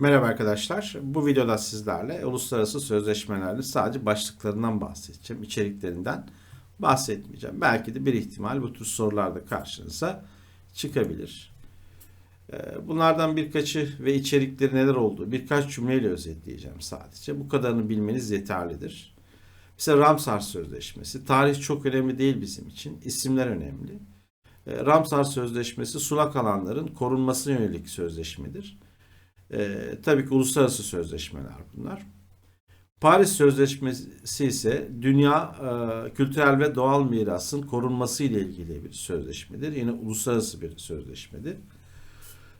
Merhaba arkadaşlar. Bu videoda sizlerle uluslararası sözleşmelerle sadece başlıklarından bahsedeceğim. İçeriklerinden bahsetmeyeceğim. Belki de bir ihtimal bu tür sorularda karşınıza çıkabilir. Ee, Bunlardan birkaçı ve içerikleri neler olduğu birkaç cümleyle özetleyeceğim sadece. Bu kadarını bilmeniz yeterlidir. Mesela Ramsar Sözleşmesi. Tarih çok önemli değil bizim için. İsimler önemli. Ee, Ramsar Sözleşmesi sulak alanların korunmasına yönelik sözleşmedir. Ee, tabii ki uluslararası sözleşmeler bunlar. Paris Sözleşmesi ise dünya e, kültürel ve doğal mirasın korunması ile ilgili bir sözleşmedir. Yine uluslararası bir sözleşmedir.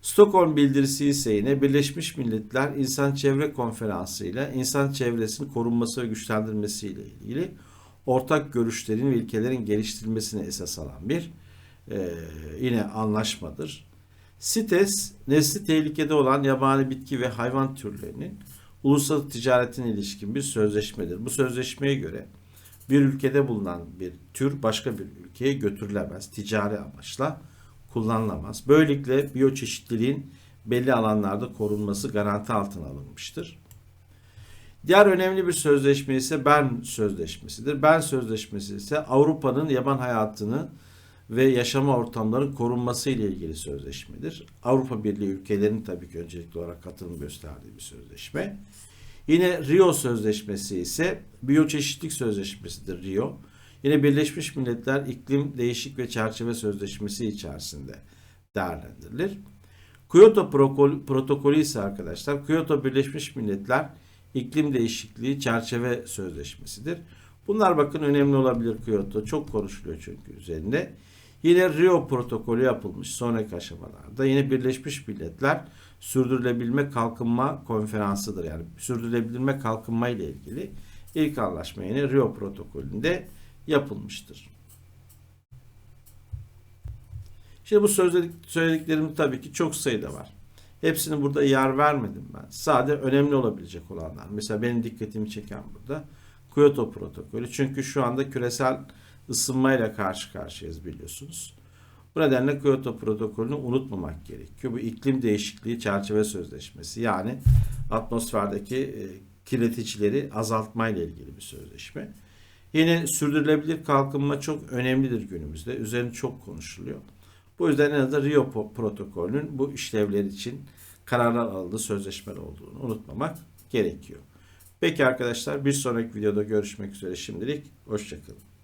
Stockholm Bildirisi ise yine Birleşmiş Milletler İnsan Çevre Konferansı ile insan çevresinin korunması ve güçlendirmesi ile ilgili ortak görüşlerin ve ilkelerin geliştirilmesine esas alan bir e, yine anlaşmadır. CITES, nesli tehlikede olan yabani bitki ve hayvan türlerinin ulusal ticaretine ilişkin bir sözleşmedir. Bu sözleşmeye göre bir ülkede bulunan bir tür başka bir ülkeye götürülemez, ticari amaçla kullanılamaz. Böylelikle biyoçeşitliliğin belli alanlarda korunması garanti altına alınmıştır. Diğer önemli bir sözleşme ise Bern Sözleşmesi'dir. Bern Sözleşmesi ise Avrupa'nın yaban hayatını ve yaşama ortamlarının korunması ile ilgili sözleşmedir. Avrupa Birliği ülkelerinin tabii ki öncelikli olarak katılım gösterdiği bir sözleşme. Yine Rio Sözleşmesi ise biyoçeşitlik sözleşmesidir Rio. Yine Birleşmiş Milletler İklim Değişik ve Çerçeve Sözleşmesi içerisinde değerlendirilir. Kyoto Protokol- protokolü ise arkadaşlar Kyoto Birleşmiş Milletler İklim Değişikliği Çerçeve Sözleşmesidir. Bunlar bakın önemli olabilir Kyoto. Çok konuşuluyor çünkü üzerinde. Yine Rio protokolü yapılmış sonraki aşamalarda. Yine Birleşmiş Milletler Sürdürülebilme Kalkınma Konferansı'dır. Yani sürdürülebilme kalkınma ile ilgili ilk anlaşma yine Rio protokolünde yapılmıştır. Şimdi bu söyledik, söylediklerim tabii ki çok sayıda var. Hepsini burada yer vermedim ben. Sadece önemli olabilecek olanlar. Mesela benim dikkatimi çeken burada Kyoto protokolü. Çünkü şu anda küresel ısınmayla karşı karşıyayız biliyorsunuz. Bu nedenle Kyoto protokolünü unutmamak gerekiyor. Bu iklim değişikliği çerçeve sözleşmesi yani atmosferdeki e, kirleticileri azaltma ile ilgili bir sözleşme. Yine sürdürülebilir kalkınma çok önemlidir günümüzde. Üzerine çok konuşuluyor. Bu yüzden en azından Rio protokolünün bu işlevler için kararlar aldığı sözleşmeler olduğunu unutmamak gerekiyor. Peki arkadaşlar bir sonraki videoda görüşmek üzere şimdilik. Hoşçakalın.